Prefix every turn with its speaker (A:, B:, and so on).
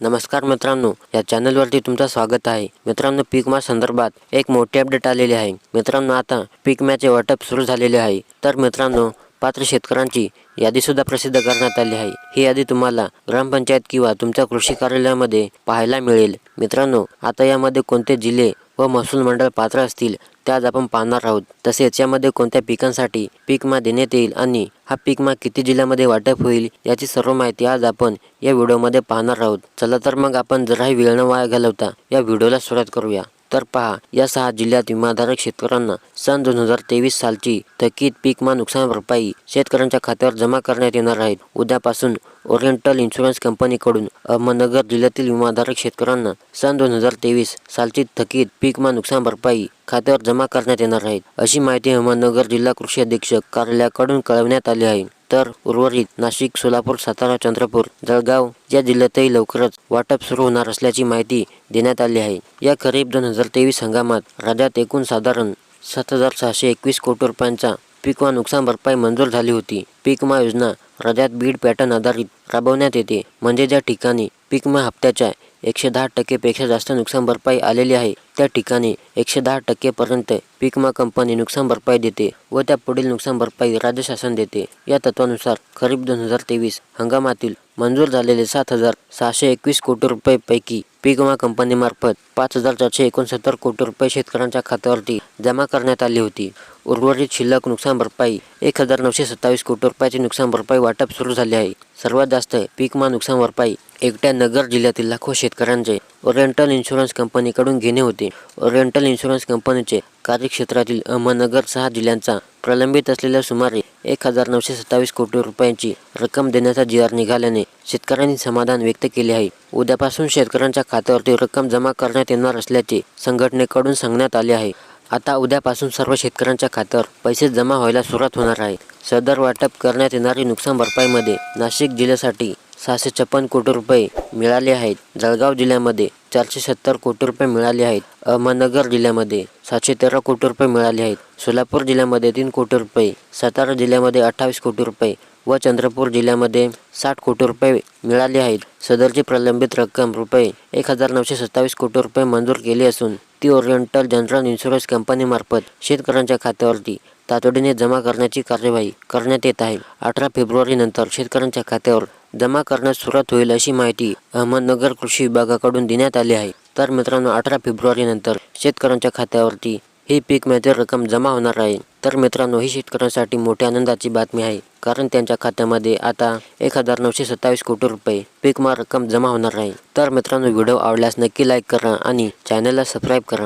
A: नमस्कार मित्रांनो या चॅनलवरती तुमचं स्वागत आहे. मित्रांनो पीक मॅच संदर्भात एक मोठी अपडेट आलेली आहे. मित्रांनो आता पीक मॅचे वाटप सुरू झालेले आहे. तर मित्रांनो पात्र शेतकऱ्यांची यादीसुद्धा प्रसिद्ध करण्यात आली आहे. ही यादी तुम्हाला ग्रामपंचायत किंवा तुमच्या कृषी कार्यालयामध्ये पाहायला मिळेल. मित्रांनो आता यामध्ये कोणते जिल्हे व महसूल मंडळ पात्र असतील त्याच आपण पाहणार आहोत. तसेच यामध्ये कोणत्या पिकांसाठी पीक देण्यात येईल आणि हा पीक किती जिल्ह्यामध्ये वाटप होईल याची सर्व माहिती आज आपण या व्हिडिओमध्ये पाहणार आहोत. चला तर मग आपण जराही वेळ न वाया घालवता या व्हिडिओला सुरुवात करूया. तर पहा या सहा जिल्ह्यात विमाधारक शेतकऱ्यांना सन दोन हजार तेवीस सालची थकीत पीक नुकसान भरपाई शेतकऱ्यांच्या खात्यावर जमा करण्यात येणार आहेत उद्यापासून ओरिएंटल इन्शुरन्स कंपनीकडून अहमदनगर जिल्ह्यातील विमाधारक शेतकऱ्यांना सन दोन हजार तेवीस सालची थकीत पीकमा नुकसान भरपाई खात्यावर जमा करण्यात येणार आहेत अशी माहिती अहमदनगर जिल्हा कृषी अधीक्षक कार्यालयाकडून कळवण्यात आली आहे. तर उर्वरित नाशिक सोलापूर सातारा चंद्रपूर जळगाव या जिल्ह्यातही लवकरच वाटप सुरू होणार असल्याची माहिती देण्यात आली आहे. या खरीप दोन हजार तेवीस हंगामात राज्यात एकूण साधारण सात हजार सहाशे एकवीस कोटी रुपयांचा पीक व नुकसान भरपाई मंजूर झाली होती. पीक विमा योजना राज्यात बीड पॅटर्न आधारित राबवण्यात येते. म्हणजे ज्या ठिकाणी पीकमा हप्त्याच्या एकशे दहा टक्केपेक्षा जास्त नुकसान भरपाई आलेली आहे त्या ठिकाणी एकशे दहा टक्केपर्यंत पीक विमा कंपनी नुकसान भरपाई देते व त्या पुढील नुकसान भरपाई राज्य शासन देते. या तत्वानुसार खरीप दोन हजार तेवीस हंगामातील मंजूर झालेले सात हजार सहाशे एकवीस कोटी रुपये पैकी पीक विमा कंपनीमार्फत पाच हजार चारशे एकोणसत्तर कोटी रुपये शेतकऱ्यांच्या खात्यावरती जमा करण्यात आली होती. उर्वरित शिल्लक नुकसान भरपाई एक हजार नऊशे सत्तावीस कोटी रुपयाची नुकसान भरपाई वाटप सुरू झाले आहे. सर्वात जास्त पीक विमा नुकसान भरपाई एकट्या नगर जिल्ह्यातील लाखो शेतकऱ्यांचे ओरिएंटल इन्शुरन्स कंपनीकडून घेणे होते. ओरिएंटल इन्शुरन्स कंपनीचे कार्यक्षेत्रातील अहमदनगर सहा जिल्ह्यांचा प्रलंबित असलेल्या सुमारे एक हजार नऊशे सत्तावीस कोटी रुपयांची रक्कम देण्याचा जी आर निघाल्याने शेतकऱ्यांनी समाधान व्यक्त केले आहे. उद्यापासून शेतकऱ्यांच्या खात्यावरती रक्कम जमा करण्यात येणार असल्याचे संघटनेकडून सांगण्यात आले आहे. आता उद्यापासून सर्व शेतकऱ्यांच्या खात्यावर पैसे जमा व्हायला सुरुवात होणार आहे. सदर वाटप करण्यात येणारी नुकसान भरपाईमध्ये नाशिक जिल्ह्यासाठी सहाशे छप्पन कोटी रुपये मिळाले आहेत. जळगाव जिल्ह्यामध्ये चारशे सत्तर कोटी रुपये मिळाले आहेत. अहमदनगर जिल्ह्यामध्ये सातशे तेरा कोटी रुपये मिळाले आहेत. सोलापूर जिल्ह्यामध्ये तीन कोटी रुपये सातारा जिल्ह्यामध्ये अठ्ठावीस कोटी रुपये व चंद्रपूर जिल्ह्यामध्ये साठ कोटी रुपये मिळाले आहेत. सदरची प्रलंबित रक्कम रुपये एक हजार नऊशे सत्तावीस कोटी रुपये मंजूर केली असून ती ओरिएंटल जनरल इन्शुरन्स कंपनीमार्फत शेतकऱ्यांच्या खात्यावरती तातडीने जमा करण्याची कार्यवाही करण्यात येत आहे. अठरा फेब्रुवारीनंतर शेतकऱ्यांच्या खात्यावर जमा करण्यास सुरुवात होईल अशी माहिती अहमदनगर कृषी विभागाकडून देण्यात आली आहे. तर मित्रांनो अठरा फेब्रुवारीनंतर शेतकऱ्यांच्या खात्यावरती ही पीक विम्याची रक्कम जमा होणार आहे. तर मित्रांनो ही शेतकऱ्यांसाठी मोठ्या आनंदाची बातमी आहे कारण त्यांच्या खात्यामध्ये आता एक हजार नऊशे सत्तावीस कोटी रुपये पीक विमा रक्कम जमा होणार आहे. तर मित्रांनो व्हिडिओ आवडल्यास नक्की लाईक करा आणि चॅनलला सबस्क्राईब करा.